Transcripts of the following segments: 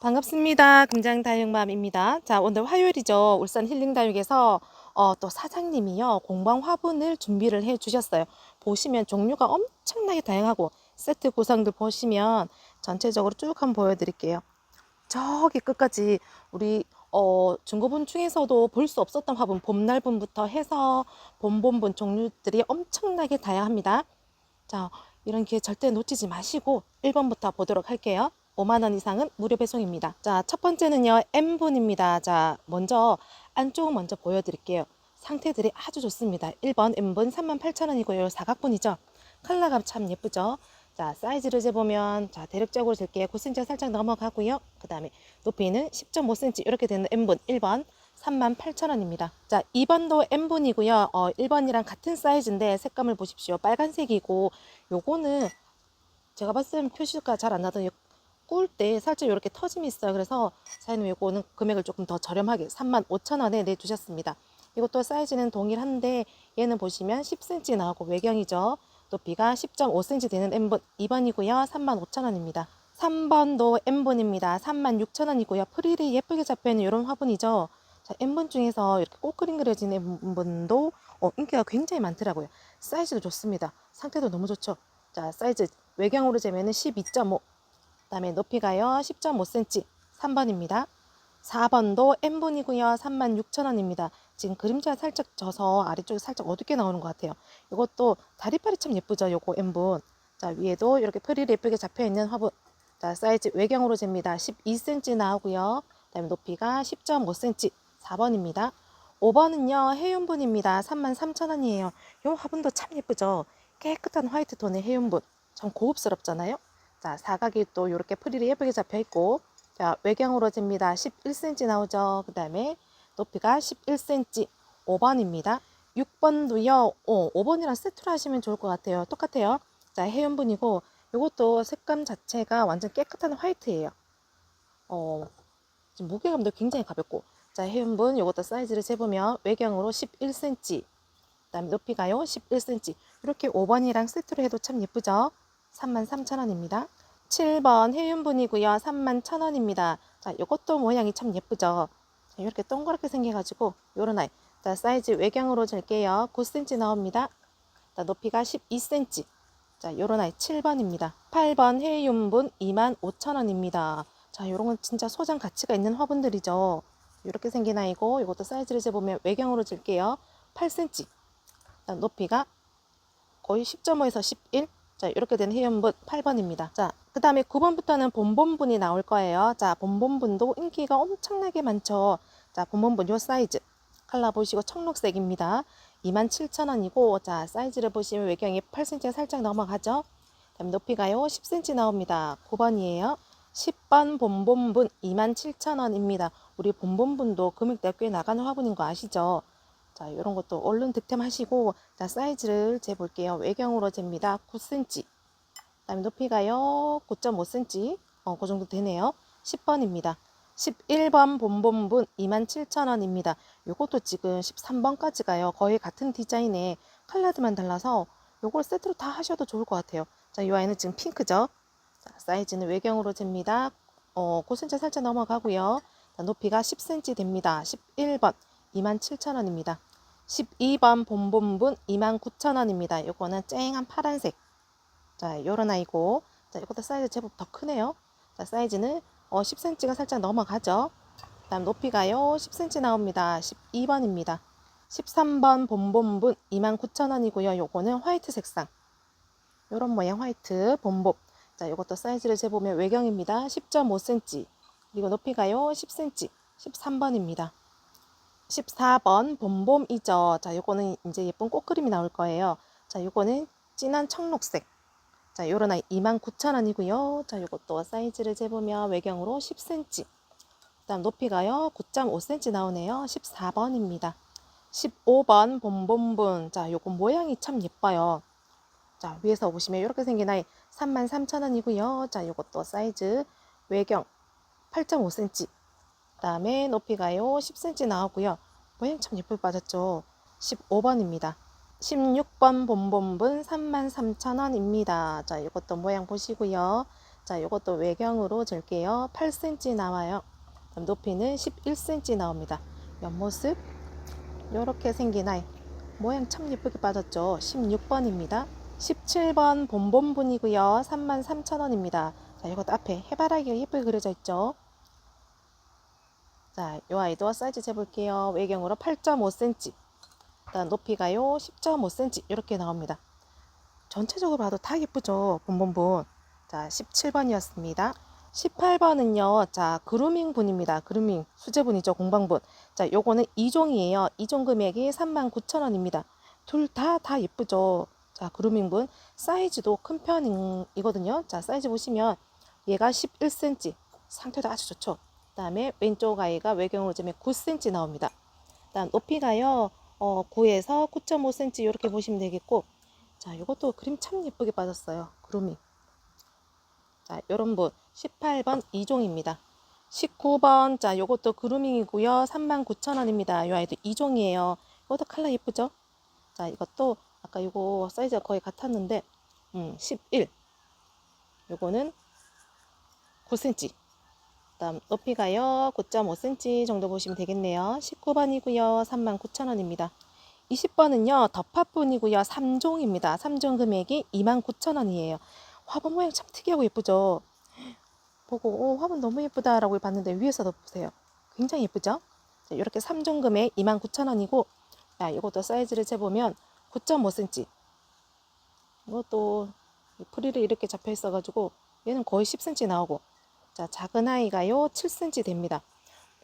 반갑습니다. 금장 다육맘입니다. 자, 오늘 화요일이죠. 울산 힐링 다육에서 어, 또 사장님이요. 공방 화분을 준비를 해 주셨어요. 보시면 종류가 엄청나게 다양하고 세트 구성들 보시면 전체적으로 쭉 한번 보여 드릴게요. 저기 끝까지 우리 어, 중고분 중에서도 볼 수 없었던 화분, 봄날분부터 해서 봄봄분 종류들이 엄청나게 다양합니다. 자, 이런 기회 절대 놓치지 마시고 1번부터 보도록 할게요. 5만 원 이상은 무료 배송입니다. 자, 첫 번째는요. M분입니다. 자, 먼저 안쪽을 먼저 보여드릴게요. 상태들이 아주 좋습니다. 1번 M분 38,000원이고요. 사각분이죠. 컬러가 참 예쁘죠. 자, 사이즈를 재보면 자, 대략적으로 잴게요. 9cm 살짝 넘어가고요. 그 다음에 높이는 10.5cm 이렇게 되는 M분 1번 38,000원입니다. 자, 2번도 M분이고요. 어, 1번이랑 같은 사이즈인데 색감을 보십시오. 빨간색이고 요거는 제가 봤을 때 표시가 잘 안 나던 꿀 때 살짝 이렇게 터짐이 있어요. 그래서 사장님 이거는 금액을 조금 더 저렴하게 35,000원에 내주셨습니다. 이것도 사이즈는 동일한데 얘는 보시면 10cm 나오고 외경이죠. 높이가 10.5cm 되는 M분 2번이고요. 35,000원입니다. 3번도 M분입니다. 36,000원이고요. 프릴이 예쁘게 잡혀있는 이런 화분이죠. 자, M분 중에서 이렇게 꽃그림 그려진 M분도 어, 인기가 굉장히 많더라고요. 사이즈도 좋습니다. 상태도 너무 좋죠. 자, 사이즈 외경으로 재면은 12.5. 그다음에 높이가요 10.5cm. 3번입니다. 4번도 M분이고요. 36,000원입니다. 지금 그림자 살짝 져서 아래쪽이 살짝 어둡게 나오는 것 같아요. 이것도 다리빨이 참 예쁘죠. 요거 M분. 자, 위에도 이렇게 프릴 예쁘게 잡혀 있는 화분. 자, 사이즈 외경으로 잽니다. 12cm 나오고요. 그다음에 높이가 10.5cm. 4번입니다. 5번은요. 해윤분입니다. 33,000원이에요. 이 화분도 참 예쁘죠. 깨끗한 화이트 톤의 해윤분. 참 고급스럽잖아요. 자, 사각이 또 이렇게 프릴이 예쁘게 잡혀 있고 자, 외경으로 잽니다. 11cm 나오죠. 그 다음에 높이가 11cm. 5번입니다. 6번도요. 어, 5번이랑 세트로 하시면 좋을 것 같아요. 똑같아요. 자, 해연분이고 이것도 색감 자체가 완전 깨끗한 화이트예요. 어, 지금 무게감도 굉장히 가볍고 자, 해연분 이것도 사이즈를 재보면 외경으로 11cm. 그다음에 높이가요 11cm. 이렇게 5번이랑 세트로 해도 참 예쁘죠? 33,000원입니다. 7번 해윤분이고요. 31,000원입니다. 자, 이것도 모양이 참 예쁘죠? 자, 이렇게 동그랗게 생겨가지고 요런 아이. 자, 사이즈 외경으로 잴게요. 9cm 나옵니다. 자, 높이가 12cm. 자, 요런 아이 7번입니다. 8번 해윤분 25,000원입니다. 자, 요런 건 진짜 소장 가치가 있는 화분들이죠. 이렇게 생긴 아이고 이것도 사이즈를 재보면 외경으로 잴게요. 8cm. 자, 높이가 거의 10.5에서 11. 자, 이렇게 된 회원분 8번입니다. 자, 그 다음에 9번부터는 본본분이 나올 거예요. 자, 본본분도 인기가 엄청나게 많죠. 자, 본본분 요 사이즈. 컬러 보시고 청록색입니다. 27,000원이고, 자, 사이즈를 보시면 외경이 8cm 살짝 넘어가죠. 다음 높이가요, 10cm 나옵니다. 9번이에요. 10번 본본분 27,000원입니다. 우리 본본분도 금액대가 꽤 나가는 화분인 거 아시죠? 자, 이런 것도 얼른 득템하시고, 자, 사이즈를 재볼게요. 외경으로 잽니다. 9cm. 그 다음에 높이가요, 9.5cm. 어, 그 정도 되네요. 10번입니다. 11번 본본분 27,000원입니다. 요것도 지금 13번까지 가요. 거의 같은 디자인에 컬러들만 달라서 요걸 세트로 다 하셔도 좋을 것 같아요. 자, 이 아이는 지금 핑크죠? 자, 사이즈는 외경으로 잽니다. 어, 9cm 살짝 넘어가고요. 자, 높이가 10cm 됩니다. 11번 27,000원입니다. 12번 본본분 29,000원입니다. 요거는 쨍한 파란색. 자, 요런 아이고. 자, 이것도 사이즈 제법 더 크네요. 자, 사이즈는 어, 10cm가 살짝 넘어가죠. 다음 높이가요. 10cm 나옵니다. 12번입니다. 13번 본본분 29,000원이고요. 요거는 화이트 색상. 요런 모양 화이트 본본. 자, 요것도 사이즈를 재보면 외경입니다. 10.5cm. 그리고 높이가요. 10cm. 13번입니다. 14번 봄봄이죠. 자, 요거는 이제 예쁜 꽃그림이 나올 거예요. 자, 요거는 진한 청록색. 자, 요런 아이 29,000원이고요. 자, 요것도 사이즈를 재보면 외경으로 10cm. 그다음 높이가요. 9.5cm 나오네요. 14번입니다. 15번 봄봄분. 자, 요거 모양이 참 예뻐요. 자, 위에서 보시면 이렇게 생긴 아이 33,000원이고요. 자, 요것도 사이즈 외경 8.5cm. 그 다음에 높이가요 10cm 나오고요. 모양 참 예쁘게 빠졌죠. 15번입니다. 16번 본본분 33,000원입니다. 자, 이것도 모양 보시고요. 자, 이것도 외경으로 줄게요. 8cm 나와요. 그다음 높이는 11cm 나옵니다. 옆모습 이렇게 생긴 아이. 모양 참 예쁘게 빠졌죠. 16번입니다. 17번 본본분이고요. 33,000원입니다. 자, 이것도 앞에 해바라기가 예쁘게 그려져 있죠. 자, 이 아이도 사이즈 재볼게요. 외경으로 8.5cm. 일단 높이가요 10.5cm 이렇게 나옵니다. 전체적으로 봐도 다 예쁘죠. 본본분. 자, 17번이었습니다. 18번은요. 자, 그루밍 분입니다. 그루밍 수제분이죠. 공방분. 자, 요거는 2종이에요. 2종 금액이 39,000원입니다. 둘 다 다 예쁘죠. 자, 그루밍 분 사이즈도 큰 편이거든요. 자, 사이즈 보시면 얘가 11cm. 상태도 아주 좋죠. 그다음에 왼쪽 아이가 외경으로 재면 9cm 나옵니다. 그다음 높이가요. 어, 9에서 9.5cm 이렇게 보시면 되겠고 자, 이것도 그림 참 예쁘게 빠졌어요. 그루밍. 자, 요런 분 18번 2종입니다. 19번 자, 요것도 그루밍이고요. 39,000원입니다. 요 아이도 2종이에요. 이것도 컬러 예쁘죠? 자, 이것도 아까 요거 사이즈가 거의 같았는데 음, 11. 요거는 9cm. 그다음 높이가요. 9.5cm 정도 보시면 되겠네요. 19번이고요. 39,000원입니다. 20번은요. 덮화분이고요. 3종입니다. 3종 금액이 29,000원이에요. 화분 모양 참 특이하고 예쁘죠? 보고 오, 화분 너무 예쁘다 라고 봤는데 위에서도 보세요. 굉장히 예쁘죠? 자, 이렇게 3종 금액 29,000원이고 자, 이것도 사이즈를 재보면 9.5cm. 이것도 이 프릴이 이렇게 잡혀 있어 가지고 얘는 거의 10cm 나오고 자 작은 아이가요 7cm 됩니다.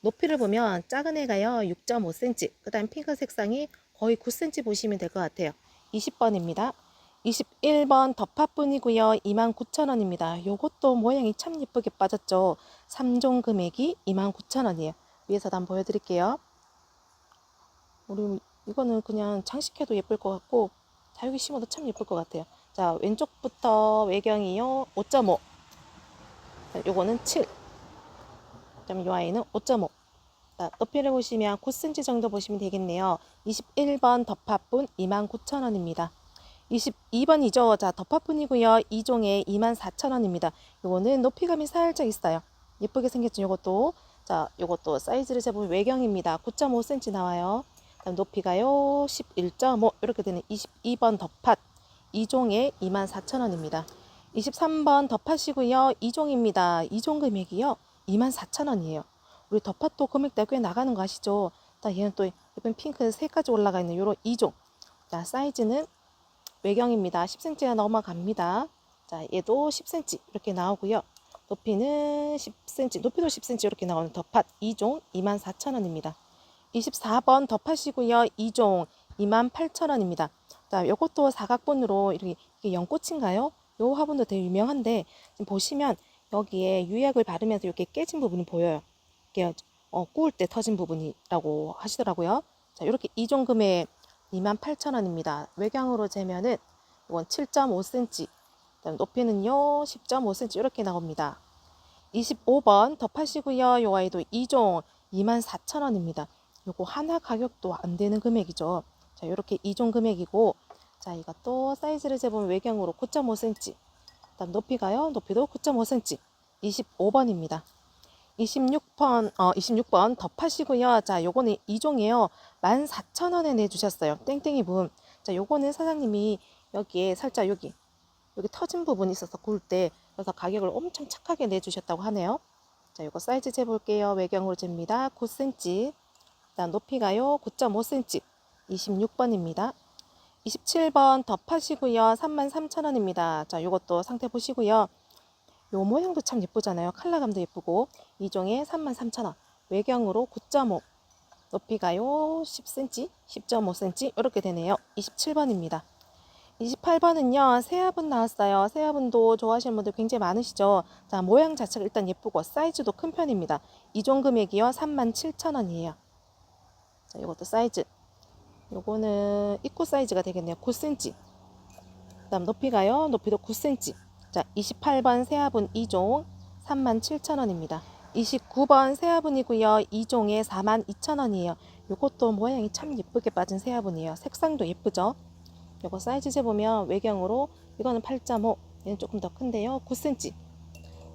높이를 보면 작은 애가요 6.5cm 그 다음 핑크 색상이 거의 9cm 보시면 될 것 같아요. 20번입니다. 21번 덮화분이고요. 29,000원입니다. 요것도 모양이 참 예쁘게 빠졌죠. 3종 금액이 29,000원이에요. 위에서도 한번 보여드릴게요. 우리 이거는 그냥 장식해도 예쁠 것 같고 다육이 심어도 참 예쁠 것 같아요. 자 왼쪽부터 외경이요 5.5 자, 요거는 7 그다음 요 아이는 5.5 자, 높이를 보시면 9cm 정도 보시면 되겠네요. 21번 덮화분 29,000원입니다. 22번이죠. 자, 덮화분이고요. 2종에 24,000원입니다. 요거는 높이감이 살짝 있어요. 예쁘게 생겼죠. 요것도. 자, 요것도 사이즈를 재보면 외경입니다. 9.5cm 나와요. 그다음 높이가요. 11.5 이렇게 되는 22번 덮팥 2종에 24,000원입니다. 23번 덮팥이고요. 2종입니다. 2종 금액이요. 24,000원이에요. 우리 덮팥도 금액대가 꽤 나가는 거 아시죠? 자, 얘는 또 예쁜 핑크 색까지 올라가 있는 요런 2종. 자, 사이즈는 외경입니다. 10cm가 넘어갑니다. 자, 얘도 10cm 이렇게 나오고요. 높이는 10cm, 높이도 10cm 이렇게 나오는 덮팥 2종 24,000원입니다. 24번 덮팥이고요. 2종 28,000원입니다. 자, 이것도 사각본으로 이렇게 이게 연꽃인가요? 요 화분도 되게 유명한데 지금 보시면 여기에 유약을 바르면서 이렇게 깨진 부분이 보여요. 이게 어, 구울 때 터진 부분이라고 하시더라고요. 자, 이렇게 2종 금액 28,000원입니다. 외경으로 재면은 이건 7.5cm, 그다음 높이는요 10.5cm 이렇게 나옵니다. 25번 덮하시고요. 요 아이도 2종 24,000원입니다. 요거 하나 가격도 안 되는 금액이죠. 자, 이렇게 2종 금액이고 자, 이것도 사이즈를 재보면 외경으로 9.5cm. 그다음 높이가요. 높이도 9.5cm. 25번입니다. 26번, 어, 26번 덮하시고요. 자, 요거는 2종이에요. 14,000원에 내주셨어요. 땡땡이 분. 자, 요거는 사장님이 여기에 살짝 여기, 여기 터진 부분이 있어서 구울 때, 그래서 가격을 엄청 착하게 내주셨다고 하네요. 자, 요거 사이즈 재볼게요. 외경으로 잽니다. 9cm. 그다음 높이가요. 9.5cm. 26번입니다. 27번 덮하시고요. 33,000원입니다. 자, 요것도 상태 보시고요. 요 모양도 참 예쁘잖아요. 컬러감도 예쁘고 2종에 33,000원. 외경으로 9.5. 높이가요 10cm, 10.5cm 이렇게 되네요. 27번입니다. 28번은요. 새화분 나왔어요. 새화분도 좋아하시는 분들 굉장히 많으시죠. 자, 모양 자체가 일단 예쁘고 사이즈도 큰 편입니다. 2종 금액이요. 37,000원이에요. 자, 이것도 사이즈. 요거는 입구 사이즈가 되겠네요. 9cm. 그 다음 높이가요. 높이도 9cm. 자, 28번 새화분 2종 37,000원입니다. 29번 새화분이고요. 2종에 42,000원이에요. 요것도 모양이 참 예쁘게 빠진 새화분이에요. 색상도 예쁘죠? 요거 사이즈 재보면 외경으로 이거는 8.5, 얘는 조금 더 큰데요. 9cm.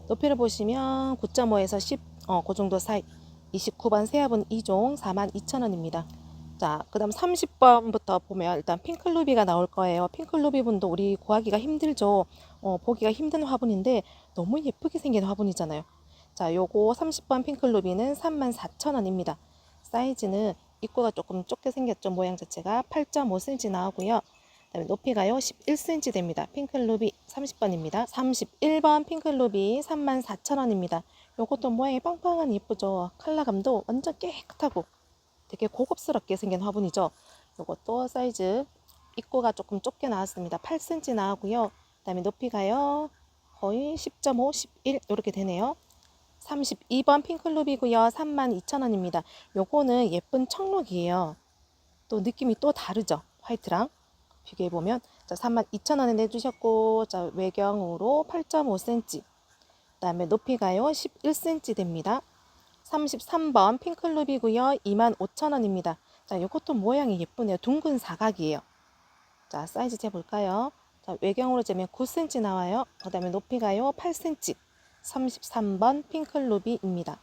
높이를 보시면 9.5에서 10, 어, 그 정도 사이. 29번 세압은 2종 42,000원입니다. 자, 그 다음 30번부터 보면 일단 핑클루비가 나올 거예요. 핑클루비 분도 우리 구하기가 힘들죠. 어, 보기가 힘든 화분인데 너무 예쁘게 생긴 화분이잖아요. 자, 요거 30번 핑클루비는 34,000원입니다. 사이즈는 입구가 조금 좁게 생겼죠. 모양 자체가 8.5cm 나오고요. 그다음에 높이가요 11cm 됩니다. 핑클루비 30번입니다. 31번 핑클루비 34,000원입니다. 요것도 모양이 빵빵한 예쁘죠. 컬러감도 완전 깨끗하고 되게 고급스럽게 생긴 화분이죠. 요것도 사이즈 입구가 조금 좁게 나왔습니다. 8cm 나오고요. 그다음에 높이가요 거의 10.5, 11 이렇게 되네요. 32번 핑클루비고요. 32,000원입니다. 요거는 예쁜 청록이에요. 또 느낌이 또 다르죠. 화이트랑 비교해 보면 자 32,000원에 내주셨고 자 외경으로 8.5cm 그 다음에 높이가요 11cm 됩니다. 33번 핑클루비고요. 25,000원입니다. 자 이것도 모양이 예쁘네요. 둥근 사각이에요. 자 사이즈 재볼까요? 자 외경으로 재면 9cm 나와요. 그 다음에 높이가요 8cm 33번 핑클루비입니다.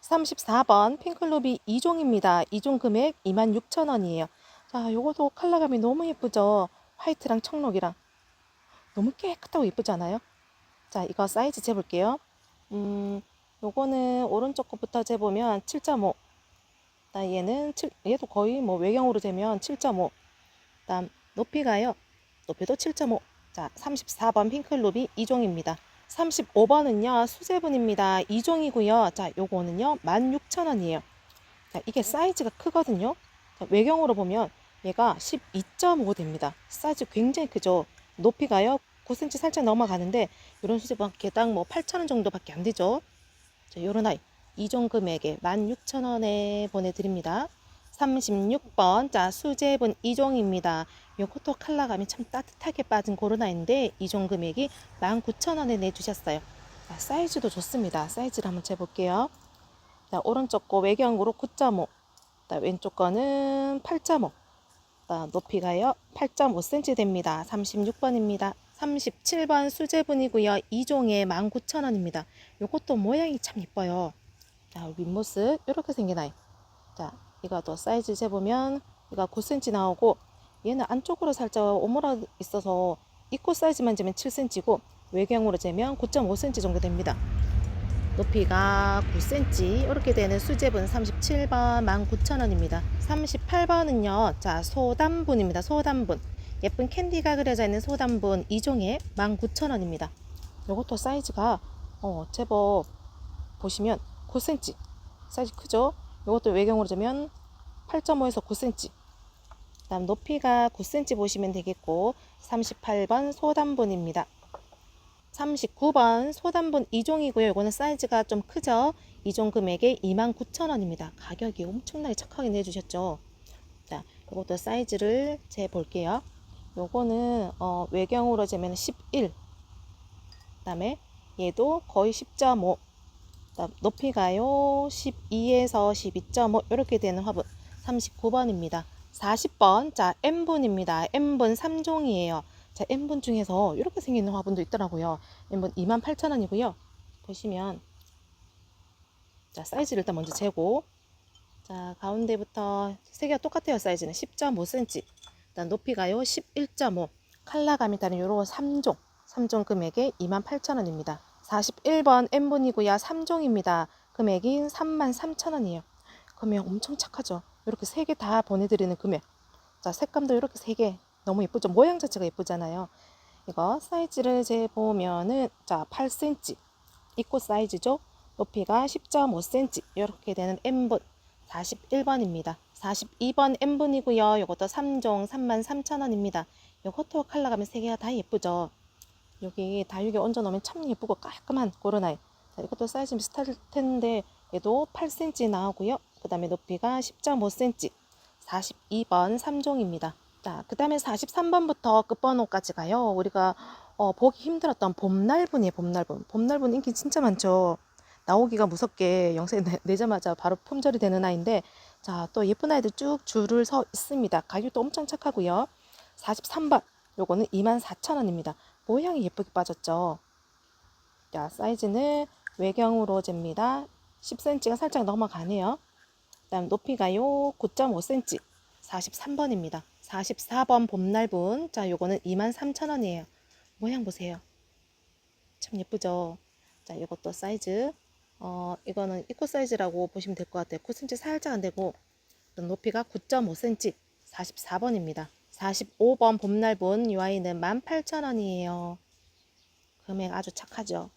34번 핑클루비 2종입니다. 2종 금액 26,000원이에요. 자, 요것도 컬러감이 너무 예쁘죠? 화이트랑 청록이랑. 너무 깨끗하고 예쁘지 않아요? 자, 이거 사이즈 재볼게요. 음, 요거는 오른쪽 거부터 재보면 7.5. 나 얘는 7, 얘도 거의 뭐 외경으로 재면 7.5. 다음 높이가요. 높이도 7.5. 자, 34번 핑클루비 2종입니다. 35번은요, 수제분입니다. 2종이고요. 자, 요거는요, 16,000원이에요. 자, 이게 사이즈가 크거든요. 자, 외경으로 보면 얘가 12.5 됩니다. 사이즈 굉장히 크죠. 높이가요, 9cm 살짝 넘어가는데, 이런 수제분 개당 뭐 8,000원 정도밖에 안 되죠. 자, 요런 아이. 2종 금액에 16,000원에 보내드립니다. 36번, 자, 수제분 2종입니다. 요것도 컬러감이 참 따뜻하게 빠진 고르나인데 2종 금액이 19,000원에 내주셨어요. 자, 사이즈도 좋습니다. 사이즈를 한번 재볼게요. 자, 오른쪽 거 외경으로 9.5. 자, 왼쪽 거는 8.5. 자, 높이가요 8.5cm 됩니다. 36번입니다. 37번 수제분이고요. 2종에 19,000원입니다. 요것도 모양이 참 이뻐요. 자, 윗모습 이렇게 생긴 아이. 자, 이거도 사이즈 재보면 이거 9cm 나오고 얘는 안쪽으로 살짝 오므라 있어서 입구 사이즈만 재면 7cm고 외경으로 재면 9.5cm 정도 됩니다. 높이가 9cm 이렇게 되는 수제분 37번 19,000원입니다. 38번은요. 자, 소단분입니다. 소단분. 예쁜 캔디가 그려져 있는 소단분 2종에 19,000원입니다. 이것도 사이즈가 어, 제법 보시면 9cm 사이즈 크죠? 이것도 외경으로 재면 8.5에서 9cm. 다음 높이가 9cm 보시면 되겠고 38번 소단분입니다. 39번 소단분 2종이고요. 이거는 사이즈가 좀 크죠? 2종 금액에 29,000원입니다. 가격이 엄청나게 착하게 내주셨죠? 자, 이것도 사이즈를 재 볼게요. 요거는 어, 외경으로 재면 11. 그다음에 얘도 거의 10.5. 그다음 높이가요 12에서 12.5 이렇게 되는 화분 39번입니다. 40번 자 N분입니다. N분 3종이에요. 자 N분 중에서 이렇게 생기는 화분도 있더라고요. N분 28,000원이고요. 보시면 자 사이즈를 일단 먼저 재고 자 가운데부터 세 개가 똑같아요. 사이즈는 10.5cm. 일단 높이가요 11.5 컬러감이 다른 요런 3종 3종 금액에 28,000원입니다. 41번 N분이고요. 3종입니다. 금액이 33,000원이에요. 금액 엄청 착하죠. 이렇게 세 개 다 보내드리는 금액. 자, 색감도 이렇게 세 개. 너무 예쁘죠? 모양 자체가 예쁘잖아요. 이거 사이즈를 재보면은, 자, 8cm. 입구 사이즈죠? 높이가 10.5cm. 이렇게 되는 N분. 41번입니다. 42번 N분이고요. 이것도 3종 33,000원입니다. 이것도 컬러감이 세 개가 다 예쁘죠? 여기 다육에 얹어 놓으면 참 예쁘고 깔끔한 그런 아이. 자, 이것도 사이즈 비슷할 텐데 얘도 8cm 나오고요. 그 다음에 높이가 10.5cm. 42번 3종입니다. 자, 그 다음에 43번부터 끝번호까지 가요. 우리가 어, 보기 힘들었던 봄날분이에요. 봄날분. 봄날분 인기 진짜 많죠. 나오기가 무섭게 내- 내자마자 바로 품절이 되는 아이인데 자, 또 예쁜 아이들 쭉 줄을 서 있습니다. 가격도 엄청 착하고요. 43번. 요거는 24,000원입니다. 모양이 예쁘게 빠졌죠. 자, 사이즈는 외경으로 잽니다. 10cm가 살짝 넘어가네요. 그다음 높이가요 9.5cm 43번입니다. 44번 봄날분 자 요거는 23,000원이에요. 모양 보세요. 참 예쁘죠? 자 이것도 사이즈 어 이거는 입구 사이즈라고 보시면 될 것 같아요. 9cm 살짝 안 되고 높이가 9.5cm 44번입니다. 45번 봄날분 이 아이는 18,000원이에요. 금액 아주 착하죠?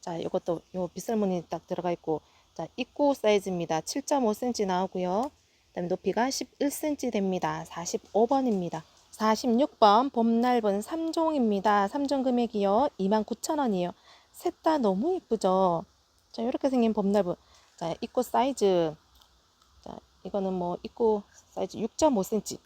자, 이것도 요 빗살무늬 딱 들어가 있고, 자, 입구 사이즈입니다. 7.5cm 나오고요. 그다음에 높이가 11cm 됩니다. 45번입니다. 46번 봄날분 3종입니다. 3종 금액이요. 29,000원이에요. 셋 다 너무 예쁘죠? 자, 이렇게 생긴 봄날분. 자, 입구 사이즈. 자, 이거는 뭐 입구 사이즈 6.5cm.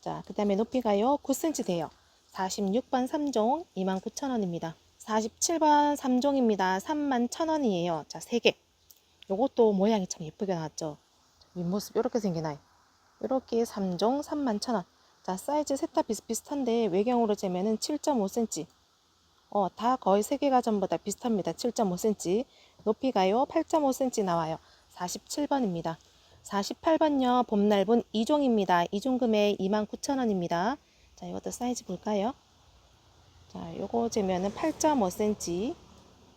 자, 그 다음에 높이가요. 9cm 돼요. 46번 3종 29,000원입니다. 47번 3종입니다. 31,000원이에요. 자, 3개. 요것도 모양이 참 예쁘게 나왔죠. 윗모습 이렇게 생기나요? 이렇게 3종 31,000원. 자, 사이즈 셋 다 비슷비슷한데 외경으로 재면은 7.5cm. 어, 다 거의 3개가 전부 다 비슷합니다. 7.5cm. 높이가요. 8.5cm 나와요. 47번입니다. 48번요. 봄날분 2종입니다. 2종 금액 29,000원입니다. 자, 이것도 사이즈 볼까요? 자, 요거 재면은 8.5cm.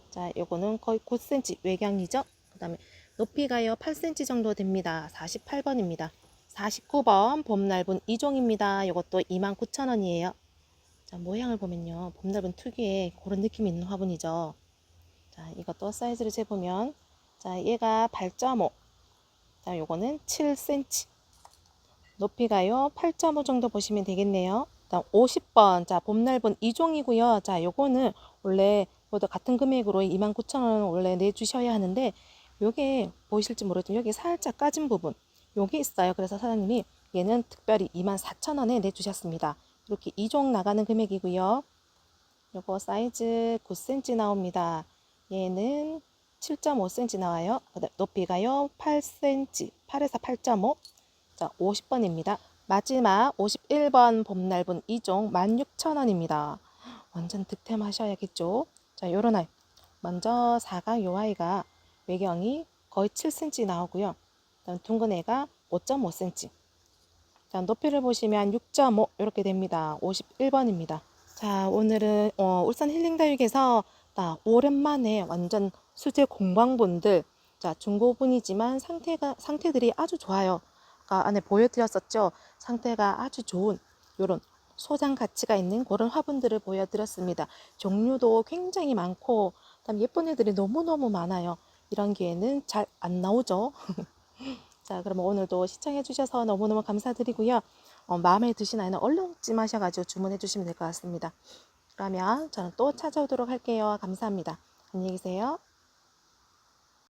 자, 요거는 거의 9cm 외경이죠. 그 다음에 높이가요 8cm 정도 됩니다. 48번입니다. 49번 봄날분 2종입니다. 요것도 29,000원이에요. 자, 모양을 보면요. 봄날분 특유의 그런 느낌이 있는 화분이죠. 자, 이것도 사이즈를 재보면 자, 얘가 8.5. 자, 요거는 7cm. 높이가요 8.5 정도 보시면 되겠네요. 다음 50번 자 봄날분 2종이고요. 자 요거는 원래 모두 같은 금액으로 29,000원 원래 내 주셔야 하는데 요게 보이실지 모르지만 여기 살짝 까진 부분 요게 있어요. 그래서 사장님이 얘는 특별히 24,000원에 내 주셨습니다. 이렇게 2종 나가는 금액이고요. 요거 사이즈 9cm 나옵니다. 얘는 7.5cm 나와요. 높이가요 8cm 8에서 8.5 자, 50번입니다. 마지막 51번 봄날분 2종 16,000원입니다. 완전 득템하셔야겠죠? 자, 요런 아이. 먼저 사각 요 아이가 외경이 거의 7cm 나오고요. 그다음 둥근 애가 5.5cm. 자, 높이를 보시면 6.5 이렇게 됩니다. 51번입니다. 자, 오늘은 어, 울산 힐링다육에서 나 오랜만에 완전 수제 공방분들 자, 중고분이지만 상태가 상태들이 아주 좋아요. 아까 안에 보여드렸었죠. 상태가 아주 좋은 요런 소장 가치가 있는 그런 화분들을 보여드렸습니다. 종류도 굉장히 많고 그다음 예쁜 애들이 너무너무 많아요. 이런 기회는 잘 안 나오죠. 자, 그럼 오늘도 시청해 주셔서 너무너무 감사드리고요. 어, 마음에 드신 아이는 얼른 찜하셔가지고 주문해 주시면 될 것 같습니다. 그러면 저는 또 찾아오도록 할게요. 감사합니다. 안녕히 계세요.